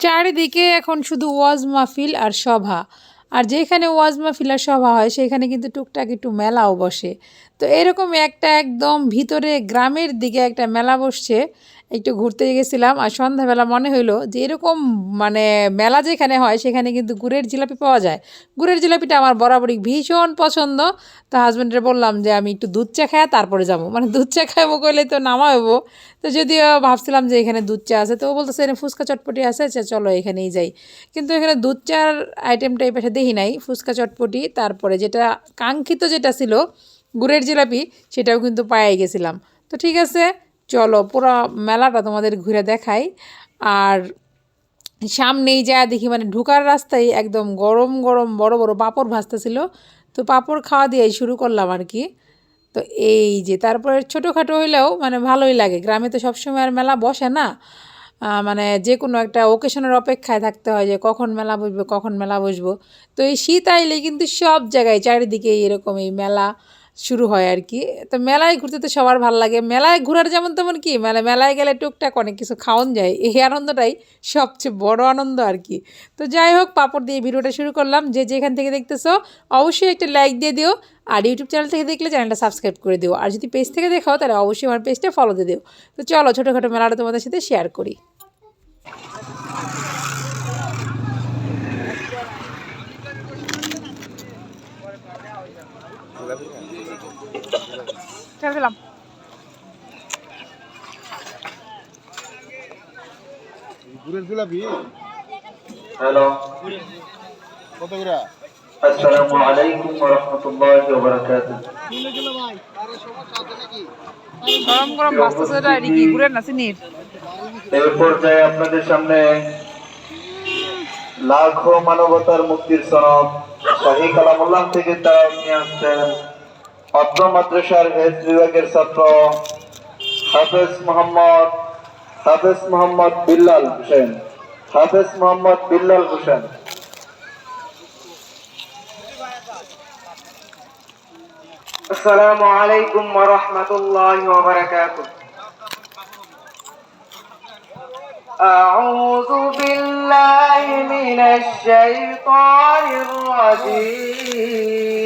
চারিদিকে এখন শুধু ওয়াজ মাহফিল আর সভা। আর যেখানে ওয়াজ মাহফিল আর সভা হয়, সেখানে কিন্তু টুকটাক একটু মেলাও বসে। তো এরকম একটা একদম ভিতরে গ্রামের দিকে একটা মেলা বসছে, একটু ঘুরতে গেছিলাম আর সন্ধ্যাবেলা মনে হইল যে এরকম মানে মেলা যেখানে হয় সেখানে কিন্তু গুড়ের জিলাপি পাওয়া যায়। গুড়ের জিলাপিটা আমার বরাবরই ভীষণ পছন্দ। তো হাজব্যান্ডের বললাম যে আমি একটু দুধ চা খাই তারপরে যাব। মানে দুধ চা খাইবো কইলে তো নামাবো তো যদিও ভাবছিলাম যে এখানে দুধ চা আছে, তো ও বলতেছে এখানে ফুচকা চটপটি আছে আচ্ছা চলো এখানেই যাই। কিন্তু এখানে দুধ চার আইটেমটা এই পাশে দেখি নাই, ফুচকা চটপটি, তারপরে যেটা কাঙ্ক্ষিত যেটা ছিল গুড়ের জিলাপি, সেটাও কিন্তু পায়ে গেছিলাম। তো ঠিক আছে, চলো পুরো মেলাটা তোমাদের ঘুরে দেখাই। আর সামনেই যা দেখি মানে ঢুকার রাস্তায় একদম গরম গরম বড় বড় পাঁপড় ভাজতেছিল। তো পাঁপড় খাওয়া দিয়েই শুরু করলাম আর কি। তো এই যে, তারপরে ছোটোখাটো হইলেও মানে ভালোই লাগে। গ্রামে তো সবসময় আর মেলা বসে না। মানে যে কোনো একটা ওকেশনের অপেক্ষায় থাকতে হয় যে, কখন মেলা বসবো, কখন মেলা বসবো। তো এই শীত আইলে কিন্তু সব জায়গায় চারিদিকে এরকম এই মেলা। শুরু হয় আর কি। তো মেলায় ঘুরতে তো সবার ভালো লাগে। মেলায় ঘোরার যেমন তেমন কি মানে মেলায় গেলে টুকটাক অনেক কিছু খাওয়ান যায়। এই আনন্দটাই সবচেয়ে বড় আনন্দ আর কি। তো যাই হোক, পাপড় দিয়ে ভিডিওটা শুরু করলাম। যে যেখান থেকে দেখতেছো, অবশ্যই একটা লাইক দিয়ে দিও আর ইউটিউব চ্যানেল থেকে দেখলে চ্যানেলটা সাবস্ক্রাইব করে দিও। আর যদি পেজ থেকে দেখাও, তাহলে অবশ্যই আমার পেজটা ফলো দিয়ে দিও। তো চলো, ছোটোখাটো মেলাটা তোমাদের সাথে শেয়ার করি। ছেড়ে দিলাম গুড়ের জিলাপি? হ্যালো। কত করে? আসসালামু আলাইকুম ওয়া রাহমাতুল্লাহি ওয়া বারাকাতুহু গরম গরম সেটা কি ঘুরে না চিনির। এই পর্যায়ে আপনাদের সামনে লাখো মানবতার মুক্তির সনদ শাহী কালামুল্লাহ থেকে তারা নিয়ে আসছেন। অত্র মাদ্রাসার হেজ বিভাগের ছাত্র হাফেজ মোহাম্মদ হাফেজ মোহাম্মদ বিল্লাল হোসেন, হাফেজ মোহাম্মদ বিল্লাল হোসেন। আসসালামু আলাইকুম ওয়া রাহমাতুল্লাহি ওয়া বারাকাতুহু। আউযু বিল্লাহি মিনাশ শাইতানির রাজীম।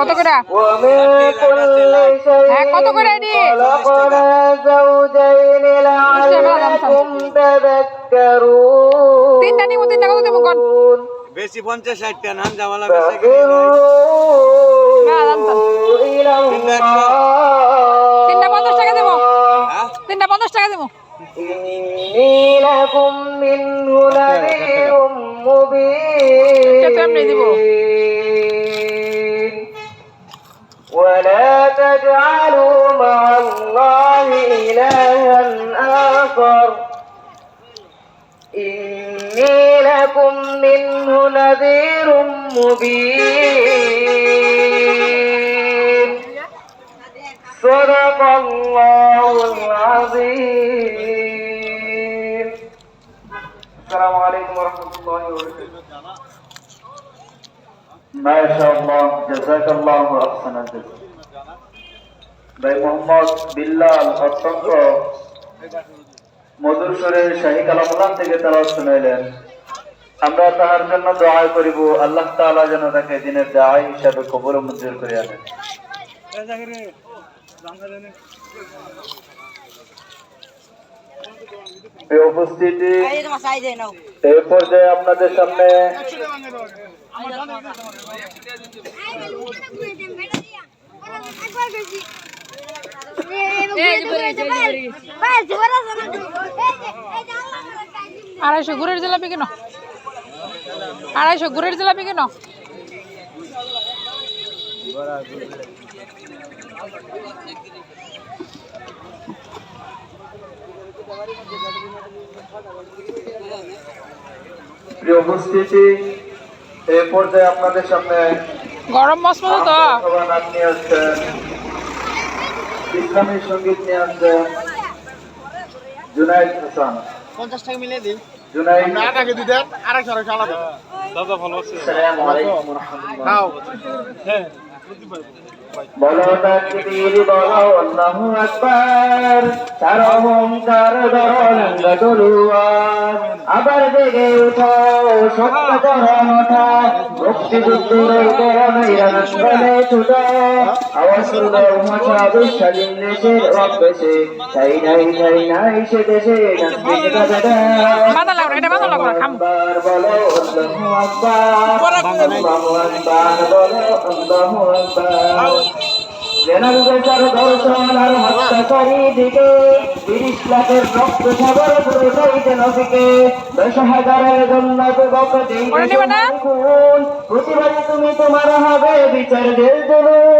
কত করে? হ্যাঁ কত করে এটি তিনটা নিব তিনটা কত দেবো কোন? বেশি পঞ্চাশ ষাটটা নাম জামালা বেশি তিনটা পঞ্চাশ টাকা দেবো হ্যাঁ? তিনটা পঞ্চাশ টাকা দেবো কেমনি দিব। ولا تجعلوا مع الله إلها آخر. إني لكم منه نذير مبين. صدق الله العظيم. السلام عليكم ورحمة الله وبركاته. ভাই মোহাম্মদ বিল্লাল অত্যন্ত মধুর সুরে শাহী কালামুল্লাহ থেকে তারা শুনাইলেন। আমরা তাহার জন্য দোয়া করিব আল্লাহ তাআলা যেন তাকে দিনের দায় হিসাবে কবর মঞ্জুর করে আনেন এই উপস্থিতি এই পর্যায়ে আপনাদের সামনে আড়াইশো গুড়ের জিলাপি কেন? আড়াইশো গুড়ের জিলাপি কেন? প্রিয় উপস্থিতি এই পর্যায়ে আপনাদের সামনে গরম মসমতো তো। নাচ নিয়ে ইসলামী সংগীত নিয়ে আসছে জুনাইদ হাসান। পঞ্চাশ টাকা মিলিয়ে দিই জুনাইদ আটাকে দিতেন আরেকশো আরেকশো আলাদা আসসালামু আলাইকুম। রাহমাতুল্লাহ খাও বলো তাকবীর বলো আল্লাহু আকবার তার অহংকার দরঙ্গ আবার জেগে উঠো সত্য করণ ওঠা করণ ছুটো আওয়াজ বিশ্বদিন দেশের অভ্যেসে তাই নাই তাই নাই সে দেশে আকবার বলো আল্লাহু আকবার আল্লাহু আকবার বলো আল্লাহু আকবার জেনার বেচার দর্শন আর হত্যাকারী দিকে তিরিশ লাখের রক্ত সাগর পুরোটাই যেন থেকে দশ হাজারের জন্য যুবক না? প্রতিবাদী তুমি তোমার হবে বিচার জেল জুলুম